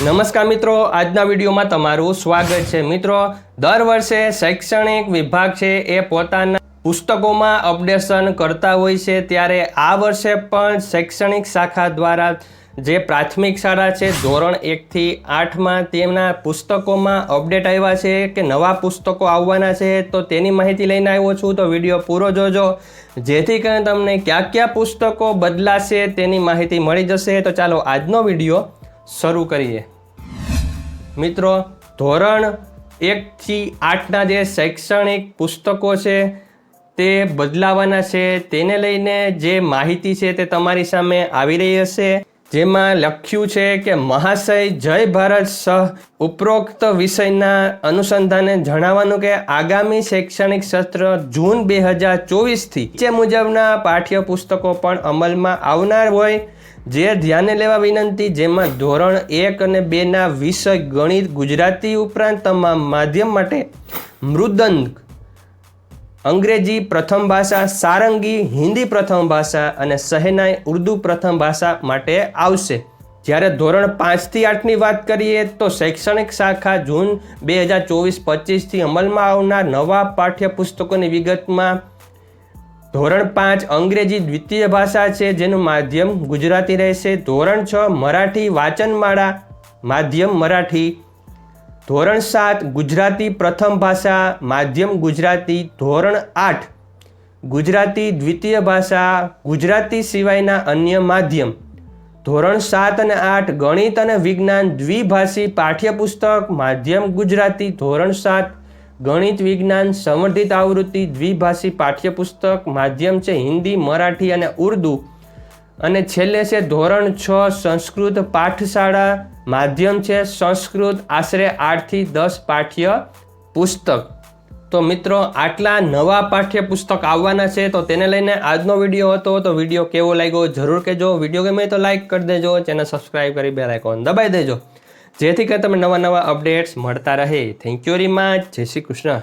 નમસ્કાર મિત્રો, આજના વિડીયોમાં તમારું સ્વાગત છે. મિત્રો, દર વર્ષે શૈક્ષણિક વિભાગ છે એ પોતાના પુસ્તકોમાં અપડેશન કરતા હોય છે. ત્યારે આ વર્ષે પણ શૈક્ષણિક શાખા દ્વારા જે પ્રાથમિક શાળા છે, ધોરણ એકથી આઠમાં તેમના પુસ્તકોમાં અપડેટ આવ્યા છે કે નવા પુસ્તકો આવવાના છે, તો તેની માહિતી લઈને આવ્યો છું. તો વીડિયો પૂરો જોજો. જેથી કરીને તમને કયા કયા પુસ્તકો બદલાશે તેની માહિતી મળી જશે. તો ચાલો આજનો વીડિયો શરૂ કરીએ. મિત્રો, ધોરણ એકથી આઠના જે શૈક્ષણિક પુસ્તકો છે, તે બદલાવાના છે. તેને લઈને જે માહિતી છે તે તમારી સામે આવી રહી હશે. જેમાં લખ્યું છે કે, મહાશય જય ભારત સહ ઉપરોક્ત વિષયના અનુસંધાને જણાવવાનું કે, આગામી શૈક્ષણિક સત્ર જૂન બે હજાર ચોવીસથી જે મુજબના પાઠ્યપુસ્તકો પણ અમલમાં આવનાર હોય જે ધ્યાને લેવા વિનંતી, જેમાં ધોરણ એક અને બેના વિષય ગણિત, ગુજરાતી ઉપરાંત તમામ માધ્યમ માટે મૃદંગ, અંગ્રેજી પ્રથમ ભાષા, સારંગી, હિન્દી પ્રથમ ભાષા અને સહેનાઈ ઉર્દુ પ્રથમ ભાષા માટે આવશે. જ્યારે ધોરણ પાંચથી આઠની વાત કરીએ, તો શૈક્ષણિક શાખા જૂન બે હજાર ચોવીસ પચીસથી અમલમાં આવનાર નવા પાઠ્યપુસ્તકોની વિગતમાં ધોરણ પાંચ અંગ્રેજી દ્વિતીય ભાષા છે, જેનું માધ્યમ ગુજરાતી રહેશે. ધોરણ છ મરાઠી વાચનમાળા, માધ્યમ મરાઠી. ધોરણ સાત ગુજરાતી પ્રથમ ભાષા, માધ્યમ ગુજરાતી. ધોરણ આઠ ગુજરાતી દ્વિતીય ભાષા, ગુજરાતી સિવાયના અન્ય માધ્યમ. ધોરણ સાત અને આઠ ગણિત અને વિજ્ઞાન દ્વિભાષી પાઠ્યપુસ્તક, માધ્યમ ગુજરાતી. ધોરણ સાત ગણિત વિજ્ઞાન, સંવર્ધિત આવૃત્તિ, દ્વિભાષી પાઠ્યપુસ્તક, માધ્યમ છે હિન્દી, મરાઠી અને ઉર્દુ. અને છેલ્લે છે ધોરણ છ, સંસ્કૃત પાઠશાળા. માધ્યમ છે સંસ્કૃત, આશરે આઠથી દસ પાઠ્ય પુસ્તક તો મિત્રો, આટલા નવા પાઠ્યપુસ્તક આવવાના છે, તો તેને લઈને આજનો વીડિયો હતો, તો વીડિયો કેવો લાગ્યો જરૂર કહેજો. વીડિયો ગમે તો લાઇક કરી દેજો, ચેનલ સબસ્ક્રાઈબ કરી બે આઇકોન દબાઈ દેજો. જેથી કે તમે નવા નવા અપડેટ્સ મળતા રહે. થેન્ક યુ વેરી મચ જય શ્રી કૃષ્ણ.